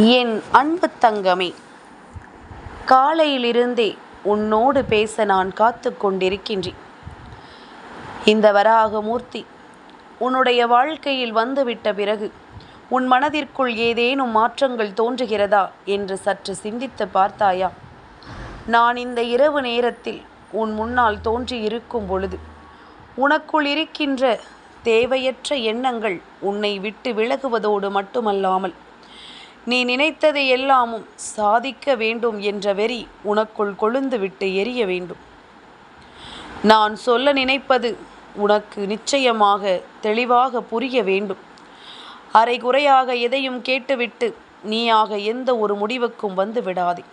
என் அன்பு தங்கமே காலையிலிருந்தே உன்னோடு பேச நான் காத்து கொண்டிருக்கின்றேன். இந்த வராகமூர்த்தி உன்னுடைய வாழ்க்கையில் வந்துவிட்ட பிறகு உன் மனதிற்குள் ஏதேனும் மாற்றங்கள் தோன்றுகிறதா என்று சற்று சிந்தித்து பார்த்தாயா? நான் இந்த இரவு நேரத்தில் உன் முன்னால் தோன்றி இருக்கும் பொழுது உனக்குள் இருக்கின்ற தேவையற்ற எண்ணங்கள் உன்னை விட்டு விலகுவதோடு மட்டுமல்லாமல் நீ நினைத்ததை எல்லாமும் சாதிக்க வேண்டும் என்ற வெறி உனக்குள் கொழுந்துவிட்டு எரிய வேண்டும். நான் சொல்ல நினைப்பது உனக்கு நிச்சயமாக தெளிவாக புரிய வேண்டும். அரை குறையாக எதையும் கேட்டுவிட்டு நீயாக எந்த ஒரு முடிவுக்கும் வந்து விடாதே.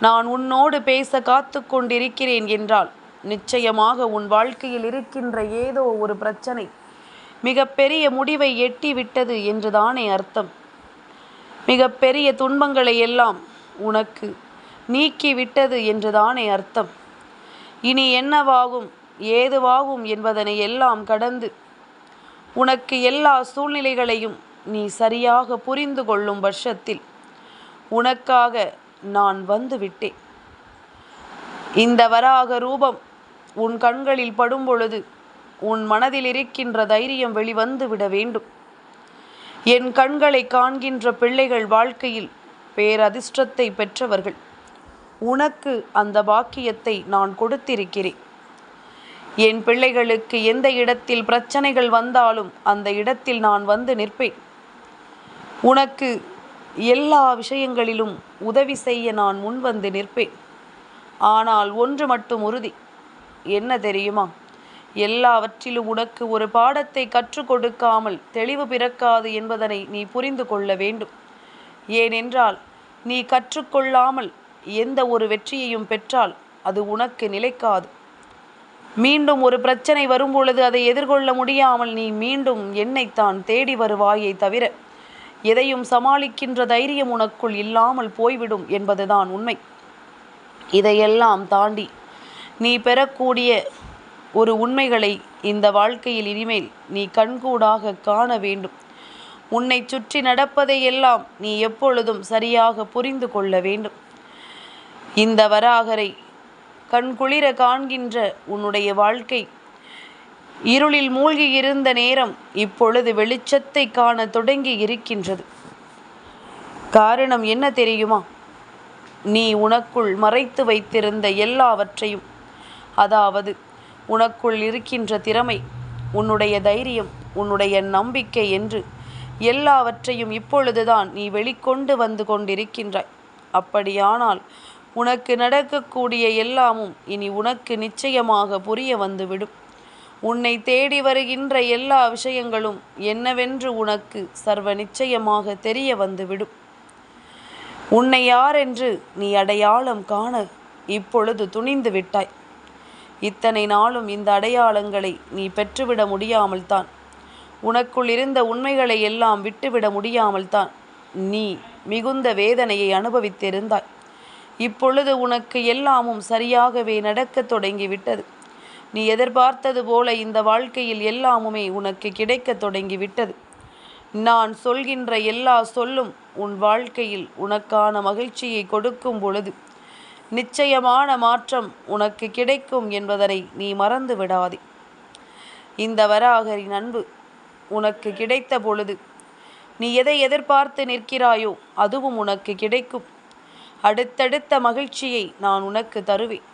நான் உன்னோடு பேச காத்து கொண்டிருக்கிறேன் என்றால் நிச்சயமாக உன் வாழ்க்கையில் இருக்கின்ற ஏதோ ஒரு பிரச்சனை மிகப்பெரிய முடிவை எட்டிவிட்டது என்றுதானே அர்த்தம். மிகப்பெரிய துன்பங்களை எல்லாம் உனக்கு நீக்கிவிட்டது என்றுதானே அர்த்தம். இனி என்னவாகும் ஏதுவாகும் என்பதனை எல்லாம் கடந்து உனக்கு எல்லா சூழ்நிலைகளையும் நீ சரியாக புரிந்து கொள்ளும் பட்சத்தில் உனக்காக நான் வந்துவிட்டேன். இந்த வராக ரூபம் உன் கண்களில் படும்பொழுது உன் மனதில் இருக்கின்ற தைரியம் வெளிவந்து விட வேண்டும். என் கண்களை காண்கின்ற பிள்ளைகள் வாழ்க்கையில் பேரதிர்ஷ்டத்தை பெற்றவர்கள். உனக்கு அந்த பாக்கியத்தை நான் கொடுத்திருக்கிறேன். என் பிள்ளைகளுக்கு எந்த இடத்தில் பிரச்சனைகள் வந்தாலும் அந்த இடத்தில் நான் வந்து நிற்பேன். உனக்கு எல்லா விஷயங்களிலும் உதவி செய்ய நான் முன்வந்து நிற்பேன். ஆனால் ஒன்று மட்டும் உறுதி. என்ன தெரியுமா? எல்லாவற்றிலும் உனக்கு ஒரு பாடத்தை கற்றுக் கொடுக்காமல் தெளிவு பிறக்காது என்பதனை நீ புரிந்து கொள்ள வேண்டும். ஏனென்றால் நீ கற்றுக்கொள்ளாமல் எந்த ஒரு வெற்றியையும் பெற்றால் அது உனக்கு நிலைக்காது. மீண்டும் ஒரு பிரச்சனை வரும்பொழுது அதை எதிர்கொள்ள முடியாமல் நீ மீண்டும் என்னைத்தான் தேடி வருவாயை தவிர எதையும் சமாளிக்கின்ற தைரியம் உனக்குள் இல்லாமல் போய்விடும் என்பதுதான் உண்மை. இதையெல்லாம் தாண்டி நீ பெறக்கூடிய ஒரு உண்மைகளை இந்த வாழ்க்கையில் இனிமேல் நீ கண்கூடாக காண வேண்டும். உன்னை சுற்றி நடப்பதை எல்லாம் நீ எப்பொழுதும் சரியாக புரிந்து கொள்ள வேண்டும். இந்த வராகரை கண்குளிர காண்கின்ற உன்னுடைய வாழ்க்கை. இருளில் மூழ்கி இருந்த நேரம் இப்பொழுது வெளிச்சத்தை காண தொடங்கி இருக்கின்றது. காரணம் என்ன தெரியுமா? நீ உனக்குள் மறைத்து வைத்திருந்த எல்லாவற்றையும் அதாவது உனக்குள் இருக்கின்ற திறமை உன்னுடைய தைரியம் உன்னுடைய நம்பிக்கை என்று எல்லாவற்றையும் இப்பொழுதுதான் நீ வெளிக்கொண்டு வந்து கொண்டிருக்கின்றாய். அப்படியானால் உனக்கு நடக்கக்கூடிய எல்லாமும் இனி உனக்கு நிச்சயமாக புரிய வந்துவிடும். உன்னை தேடி வருகின்ற எல்லா விஷயங்களும் என்னவென்று உனக்கு சர்வ நிச்சயமாக தெரிய வந்துவிடும். உன்னை யாரென்று நீ அடையாளம் காண இப்பொழுது துணிந்து விட்டாய். இத்தனை நாளும் இந்த அடையாளங்களை நீ பெற்றுவிட முடியாமல் தான் உனக்குள் இருந்த உண்மைகளை எல்லாம் விட்டுவிட முடியாமல் தான் நீ மிகுந்த வேதனையை அனுபவித்திருந்தாய். இப்பொழுது உனக்கு எல்லாமும் சரியாகவே நடக்கத் தொடங்கிவிட்டது. நீ எதிர்பார்த்தது போல இந்த வாழ்க்கையில் எல்லாமுமே உனக்கு கிடைக்கத் தொடங்கிவிட்டது. நான் சொல்கின்ற எல்லா சொல்லும் உன் வாழ்க்கையில் உனக்கான மகிழ்ச்சியை கொடுக்கும் பொழுது நிச்சயமான மாற்றம் உனக்கு கிடைக்கும் என்பதனை நீ மறந்து விடாதே. இந்த வராகரின் அன்பு உனக்கு கிடைத்த பொழுது நீ எதை எதிர்பார்த்து நிற்கிறாயோ அதுவும் உனக்கு கிடைக்கும். அடுத்தடுத்த மகிழ்ச்சியை நான் உனக்கு தருவேன்.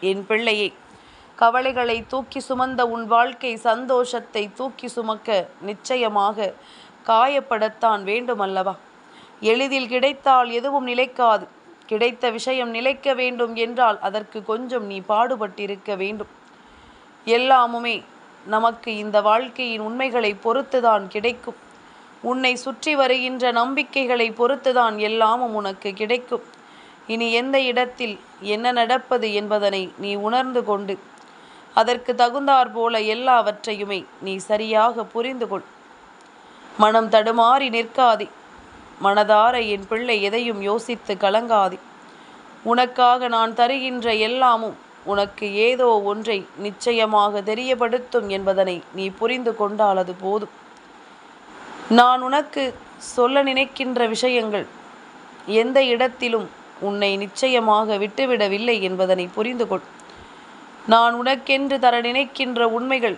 என் பிள்ளையை கவலைகளை தூக்கி சுமந்த உன் வாழ்க்கை சந்தோஷத்தை தூக்கி சுமக்க நிச்சயமாக காயப்படத்தான் வேண்டுமல்லவா? எளிதில் கிடைத்தால் எதுவும் நிலைக்காது. கிடைத்த விஷயம் நிலைக்க வேண்டும் என்றால் அதற்கு கொஞ்சம் நீ பாடுபட்டிருக்க வேண்டும். எல்லாமுமே நமக்கு இந்த வாழ்க்கையின் உண்மைகளை பொறுத்துதான் கிடைக்கும். உன்னை சுற்றி வருகின்ற நம்பிக்கைகளை பொறுத்துதான் எல்லாமும் உனக்கு கிடைக்கும். இனி எந்த இடத்தில் என்ன நடப்பது என்பதனை நீ உணர்ந்து கொண்டு அதற்கு தகுந்தாற் போல எல்லாவற்றையுமே நீ சரியாக புரிந்து கொள். மனம் தடுமாறி நிற்காதே. மனதார என் பிள்ளை எதையும் யோசித்து கலங்காதே. உனக்காக நான் தருகின்ற எல்லாமும் உனக்கு ஏதோ ஒன்றை நிச்சயமாக தெரியப்படுத்தும் என்பதனை நீ புரிந்து கொண்டால் அது போதும். நான் உனக்கு சொல்ல நினைக்கின்ற விஷயங்கள் எந்த இடத்திலும் உன்னை நிச்சயமாக விட்டுவிடவில்லை என்பதனை புரிந்து கொள். நான் உனக்கென்று தர நினைக்கின்ற உண்மைகள்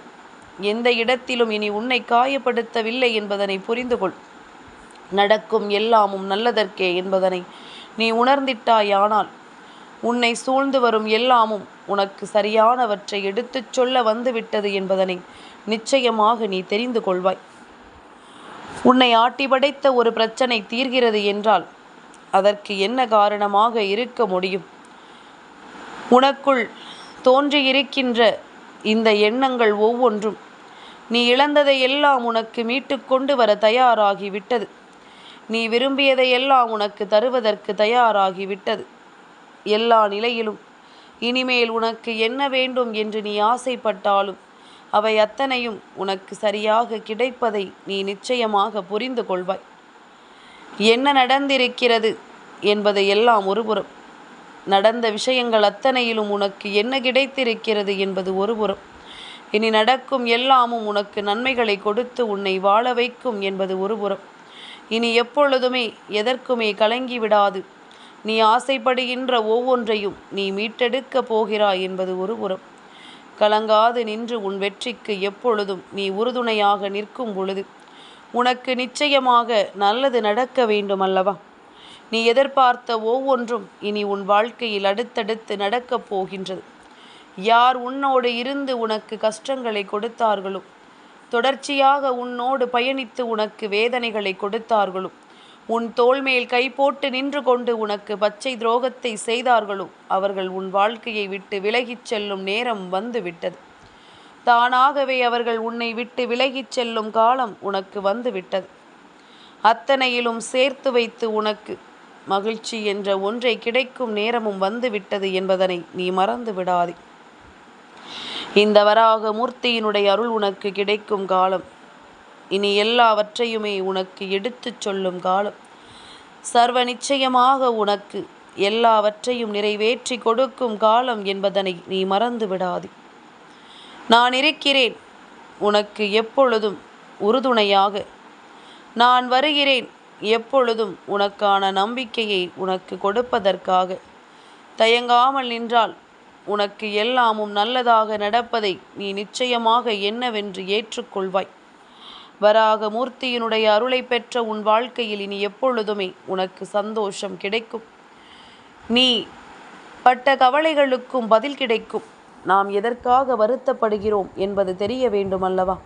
எந்த இடத்திலும் இனி உன்னை காயப்படுத்தவில்லை என்பதனை புரிந்து கொள். நடக்கும் எல்லாமும் நல்லதற்கே என்பதனை நீ உணர்ந்திட்டாயானால் உன்னை சூழ்ந்து வரும் எல்லாமும் உனக்கு சரியானவற்றை எடுத்துச் சொல்ல வந்துவிட்டது என்பதனை நிச்சயமாக நீ தெரிந்து கொள்வாய். உன்னை ஆட்டி படைத்த ஒரு பிரச்சனை தீர்கிறது என்றால் அதற்கு என்ன காரணமாக இருக்க முடியும்? உனக்குள் தோன்றியிருக்கின்ற இந்த எண்ணங்கள் ஒவ்வொன்றும் நீ இழந்ததை எல்லாம் உனக்கு மீட்டுக்கொண்டு வர தயாராகி விட்டது நீ விரும்பியதையெல்லாம் உனக்கு தருவதற்கு தயாராகிவிட்டது. எல்லா நிலையிலும் இனிமேல் உனக்கு என்ன வேண்டும் என்று நீ ஆசைப்பட்டாலும் அவை அத்தனையும் உனக்கு சரியாக கிடைப்பதை நீ நிச்சயமாக புரிந்து கொள்வாய். என்ன நடந்திருக்கிறது என்பதை எல்லாம் ஒருபுறம். நடந்த விஷயங்கள் அத்தனையிலும் உனக்கு என்ன கிடைத்திருக்கிறது என்பது ஒருபுறம். இனி நடக்கும் எல்லாமும் உனக்கு நன்மைகளை கொடுத்து உன்னை வாழ வைக்கும் என்பது ஒருபுறம். இனி எப்பொழுதுமே எதற்குமே கலங்கி விடாது நீ ஆசைப்படுகின்ற ஒவ்வொன்றையும் நீ மீட்டெடுக்கப் போகிறாய் என்பது ஒரு உரம். கலங்காது நின்று உன் வெற்றிக்கு எப்பொழுதும் நீ உறுதுணையாக நிற்கும் பொழுது உனக்கு நிச்சயமாக நல்லது நடக்க வேண்டும் அல்லவா நீ எதிர்பார்த்த ஒவ்வொன்றும் இனி உன் வாழ்க்கையில் அடுத்தடுத்து நடக்கப் போகின்றது. யார் உன்னோடு இருந்து உனக்கு கஷ்டங்களை கொடுத்தார்களோ தொடர்ச்சியாக உன்னோடு பயணித்து உனக்கு வேதனைகளை கொடுத்தார்களும். உன் தோள்மேல் கை போட்டு நின்று கொண்டு உனக்கு பச்சை துரோகத்தை செய்தார்களோ அவர்கள் உன் வாழ்க்கையை விட்டு விலகிச் செல்லும் நேரம் வந்து விட்டது தானாகவே அவர்கள் உன்னை விட்டு விலகிச் செல்லும் காலம் உனக்கு வந்துவிட்டது. அத்தனையிலும் சேர்த்து வைத்து உனக்கு மகிழ்ச்சி என்ற ஒன்றை கிடைக்கும் நேரமும் வந்து விட்டது என்பதனை நீ மறந்து விடாதே இந்த வராக மூர்த்தியினுடைய அருள் உனக்கு கிடைக்கும் காலம். இனி எல்லாவற்றையுமே உனக்கு எடுத்துச் சொல்லும் காலம். சர்வ நிச்சயமாக உனக்கு எல்லாவற்றையும் நிறைவேற்றி கொடுக்கும் காலம் என்பதனை நீ மறந்து விடாது. நான் இருக்கிறேன் உனக்கு எப்பொழுதும் உறுதுணையாக. நான் வருகிறேன் எப்பொழுதும் உனக்கான நம்பிக்கையை உனக்கு கொடுப்பதற்காக. தயங்காமல் நின்றால் உனக்கு எல்லாமும் நல்லதாக நடப்பதை நீ நிச்சயமாக என்னவென்று ஏற்றுக்கொள்வாய். வராக மூர்த்தியினுடைய அருளை பெற்ற உன் வாழ்க்கையில் இனி எப்பொழுதுமே உனக்கு சந்தோஷம் கிடைக்கும். நீ பட்ட கவலைகளுக்கும் பதில் கிடைக்கும். நாம் எதற்காக வருத்தப்படுகிறோம் என்பது தெரிய வேண்டும் அல்லவா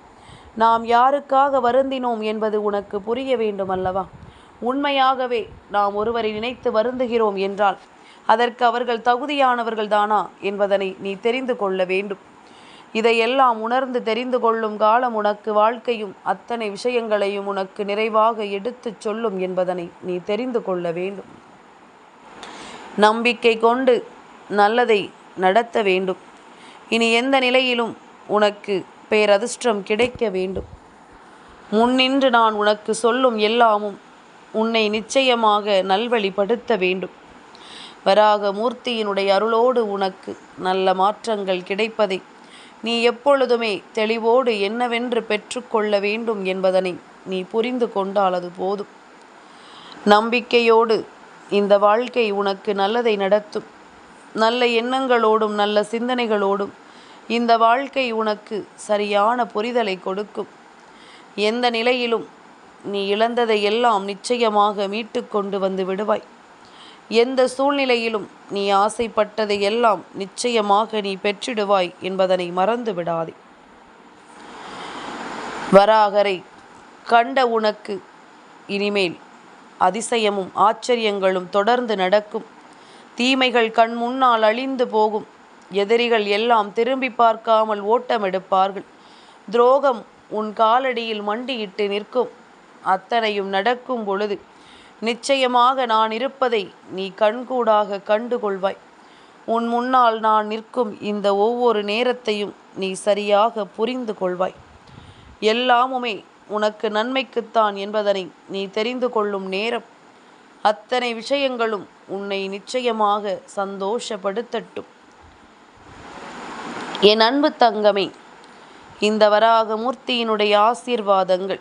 நாம் யாருக்காக வருந்தினோம் என்பது உனக்கு புரிய வேண்டும் அல்லவா உண்மையாகவே நாம் ஒருவரை நினைத்து வருந்துகிறோம் என்றால் அதற்கு அவர்கள் தகுதியானவர்கள் தானா என்பதனை நீ தெரிந்து கொள்ள வேண்டும். இதையெல்லாம் உணர்ந்து தெரிந்து கொள்ளும் காலம் உனக்கு வாழ்க்கையும் அத்தனை விஷயங்களையும் உனக்கு நிறைவாக எடுத்துச் சொல்லும் என்பதனை நீ தெரிந்து கொள்ள வேண்டும். நம்பிக்கை கொண்டு நல்லதை நடத்த வேண்டும். இனி எந்த நிலையிலும் உனக்கு பேரதிர்ஷ்டம் கிடைக்க வேண்டும். முன்னின்று நான் உனக்கு சொல்லும் எல்லாமும் உன்னை நிச்சயமாக நல்வழிப்படுத்த வேண்டும். வராக மூர்த்தியினுடைய அருளோடு உனக்கு நல்ல மாற்றங்கள் கிடைப்பதை. நீ எப்பொழுதுமே தெளிவோடு என்னவென்று பெற்றுக்கொள்ள வேண்டும் என்பதனை நீ புரிந்து கொண்டால் அது போதும். நம்பிக்கையோடு இந்த வாழ்க்கை உனக்கு நல்லதை நடத்தும். நல்ல எண்ணங்களோடும் நல்ல சிந்தனைகளோடும் இந்த வாழ்க்கை உனக்கு சரியான புரிதலை கொடுக்கும். எந்த நிலையிலும் நீ இழந்ததை எல்லாம் நிச்சயமாக மீட்டு கொண்டு வந்து விடுவாய். எந்த சூழ்நிலையிலும் நீ ஆசைப்பட்டதை எல்லாம் நிச்சயமாக நீ பெற்றிடுவாய் என்பதனை மறந்து விடாதே வராகரை கண்ட உனக்கு இனிமேல் அதிசயமும் ஆச்சரியங்களும் தொடர்ந்து நடக்கும். தீமைகள் கண் முன்னால் அழிந்து போகும். எதிரிகள் எல்லாம் திரும்பி பார்க்காமல் ஓட்டமெடுப்பார்கள் துரோகம் உன் காலடியில் மண்டியிட்டு நிற்கும். அத்தனையும் நடக்கும் பொழுது நிச்சயமாக நான் இருப்பதை நீ கண்கூடாக கண்டுகொள்வாய். உன் முன்னால் நான் நிற்கும் இந்த ஒவ்வொரு நேரத்தையும் நீ சரியாக புரிந்து கொள்வாய். எல்லாமுமே உனக்கு நன்மைக்குத்தான் என்பதனை நீ தெரிந்து கொள்ளும் நேரம். அத்தனை விஷயங்களும் உன்னை நிச்சயமாக சந்தோஷப்படுத்தட்டும். என் அன்பு தங்கமே இந்த வராக மூர்த்தியினுடைய ஆசீர்வாதங்கள்